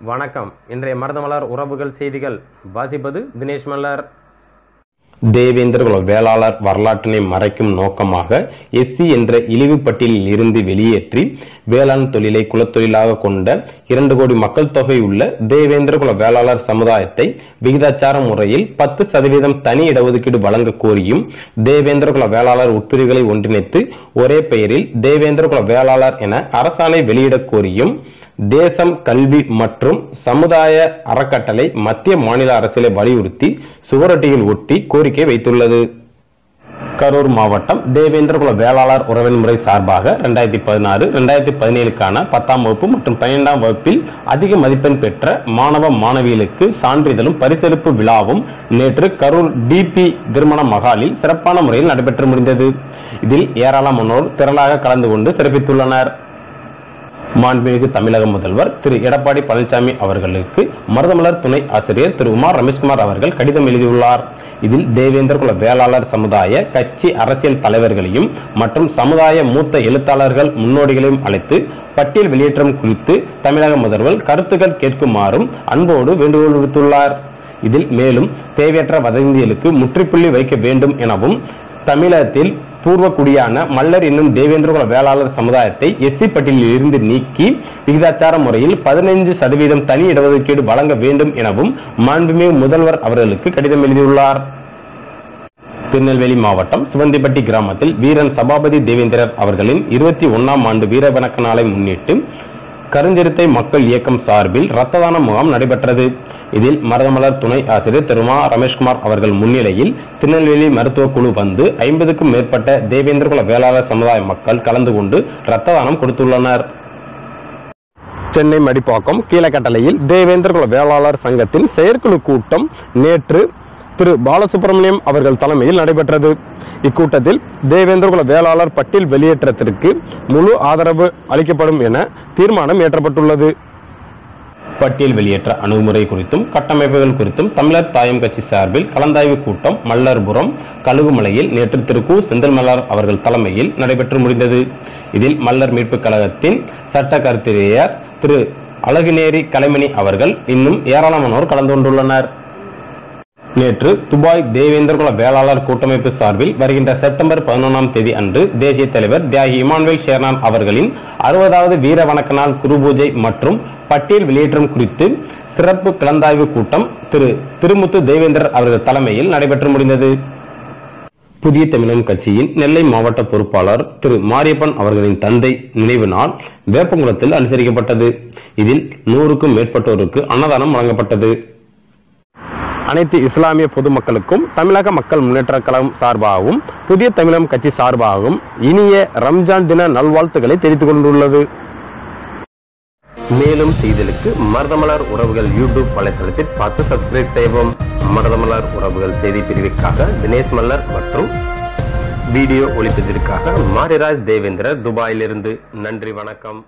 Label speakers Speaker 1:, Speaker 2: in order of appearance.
Speaker 1: வணக்கம். இன்றைய மருதமலர் உறவுகள் செய்திகள். வாசிப்பது தினேஷ் மல்லர். தேவேந்திர குல வேளாளர் வரலாற்றினை மறைக்கும் நோக்கமாக எஸ்சி என்ற இழிவு பட்டியலில் இருந்து வெளியேற்றி வேளாண் தொழிலை குலத்தொழிலாக கொண்ட இரண்டு கோடி மக்கள் தொகை உள்ள தேவேந்திர குல வேளாளர் சமுதாயத்தை விகிதாச்சார முறையில் பத்து சதவீதம் தனி இடஒதுக்கீடு வழங்க கோரியும் தேவேந்திர குல வேளாளர் உட்பிரிவுகளை ஒன்றிணைத்து ஒரே பெயரில் தேவேந்திர குல வேளாளர் என அரசாணை வெளியிடக் கோரியும் தேசம் கல்வி மற்றும் சமுதாய அறக்கட்டளை மத்திய மாநில அரசியலை வலியுறுத்தி சுவரொட்டியில் ஒட்டி கோரிக்கை வைத்துள்ளது. கரூர் மாவட்டம் தேவேந்திரகுல வேளாளர் உறவின் முறை சார்பாக ரெண்டாயிரத்தி பதினாறு ரெண்டாயிரத்தி பதினேழுக்கான பத்தாம் வகுப்பு மற்றும் பன்னிரெண்டாம் வகுப்பில் அதிக மதிப்பெண் பெற்ற மாணவ மாணவிகளுக்கு சான்றிதழும் பரிசளிப்பு விழாவும் நேற்று கரூர் டிபி திருமண மகாலில் சிறப்பான முறையில் நடைபெற்று முடிந்தது. இதில் ஏராளமானோர் திரளாக கலந்து கொண்டு சிறப்பித்துள்ளனர். மாண்புமிகு தமிழக முதல்வர் திரு எடப்பாடி பழனிசாமி அவர்களுக்கு மருதமலர் துணை ஆசிரியர் திரு உமார் ரமேஷ்குமார் அவர்கள் கடிதம் எழுதியுள்ளார். இதில் தேவேந்திர குல வேளாளர் சமுதாய கட்சி அரசியல் தலைவர்களையும் மற்றும் சமுதாய மூத்த எழுத்தாளர்கள் முன்னோடிகளையும் அழைத்து பட்டியல் வெளியேற்றம் குறித்து தமிழக முதல்வர் கருத்துக்கள் கேட்குமாறும் அன்போடு வேண்டுகோள் விடுத்துள்ளார். இதில் மேலும் தேவையற்ற வதந்திகளுக்கு முற்றுப்புள்ளி வைக்க வேண்டும் எனவும் தமிழகத்தில் பூர்வ குடியான மல்லர் என்னும் தேவேந்திரகுல வேளாளர் சமுதாயத்தை எஸ்சி பட்டியலில் இருந்து நீக்கி விகிதாச்சார முறையில் பதினைந்து சதவீதம் தனி இடஒதுக்கீடு வழங்க வேண்டும் எனவும் மாண்புமிகு முதல்வர் அவர்களுக்கு கடிதம் எழுதியுள்ளார். திருநெல்வேலி மாவட்டம் சிவந்திப்பட்டி கிராமத்தில் வீரன் சபாபதி தேவேந்திரர் அவர்களின் இருபத்தி ஒன்னாம் ஆண்டு வீர வணக்க நாளை முன்னிட்டு கருஞ்சிறுத்தை மக்கள் இயக்கம் சார்பில் இரத்த தான முகாம் நடைபெற்றது. இதில் மருதமலர் துணை ஆசிரியர் திருமா ரமேஷ்குமார் அவர்கள் முன்னிலையில் திருநெல்வேலி மருத்துவ குழு வந்து ஐம்பதுக்கும் மேற்பட்ட தேவேந்திரகுல வேளாளர் சமுதாய மக்கள் கலந்து கொண்டு இரத்த தானம் கொடுத்துள்ளனர். சென்னை மடிப்பாக்கம் கீழக்கட்டளையில் தேவேந்திரகுல வேளாளர் சங்கத்தின் செயற்குழு கூட்டம் நேற்று திரு பாலசுப்ரமணியம் அவர்கள் தலைமையில் நடைபெற்றது. இக்கூட்டத்தில் தேவேந்திரகுல வேளாளர் பட்டியல் வெளியேற்றத்திற்கு முழு ஆதரவு அளிக்கப்படும் என தீர்மானம் ஏற்றப்பட்டுள்ளது பட்டியல் வெளியேற்ற அணுகுமுறை குறித்தும் கட்டமைப்புகள் குறித்தும் தமிழர் தாயம் கட்சி சார்பில் கலந்தாய்வு கூட்டம் மல்லர்புரம் கழுகுமலையில் நேற்று திரு கு. செந்தில் மலர் அவர்கள் தலைமையில் நடைபெற்று முடிந்தது. இதில் மல்லர் மீட்பு கழகத்தின் சட்ட கருத்திரியர் திரு அழகுநேரி கலைமணி அவர்கள் இன்னும் ஏராளமானோர் கலந்து கொண்டுள்ளனர். நேற்று துபாய் தேவேந்திரகுல வேளாளர் கூட்டமைப்பு சார்பில் வருகின்ற செப்டம்பர் பதினொன்றாம் தேதி அன்று தேசிய தலைவர் தியாகி இமானுவேல் ஷேர்னான் அவர்களின் அறுபதாவது வீர வணக்க நாள் குருபூஜை மற்றும் பட்டியல் வெளியேற்றம் குறித்து சிறப்பு கலந்தாய்வு கூட்டம் திரு திருமுத்து தேவேந்திரர் அவர்கள் தலைமையில் நடைபெற்று முடிந்தது. புதிய தமிழன் கட்சியின் நெல்லை மாவட்ட பொறுப்பாளர் திரு மாரியப்பன் அவர்களின் தந்தை நினைவு நாள் வேப்பங்குளத்தில் அனுசரிக்கப்பட்டது. இதில் நூறுக்கும் மேற்பட்டோருக்கு அன்னதானம் வழங்கப்பட்டது. அனைத்து இஸ்லாமிய பொதுமக்களுக்கும் தமிழக மக்கள் முன்னேற்ற கழகம் சார்பாகவும் புதிய தமிழகம் கட்சி சார்பாகவும் இனிய ரம்ஜான் தின நல்வாழ்த்துக்களை தெரிவித்துக் கொண்டுள்ளது. மேலும் செய்திகளுக்கு மருதமலர் உறவுகள் யூடியூப் வலைத்தளத்தில் பார்த்து சப்ஸ்கிரைப் செய்வோம் மருதமலர் உறவுகள் செய்தி பிரிவுக்காக தினேஷ் மல்லர் மற்றும் வீடியோ ஒளிப்பதிற்காக மாரிராஜ் தேவேந்திரர் துபாயிலிருந்து. நன்றி வணக்கம்.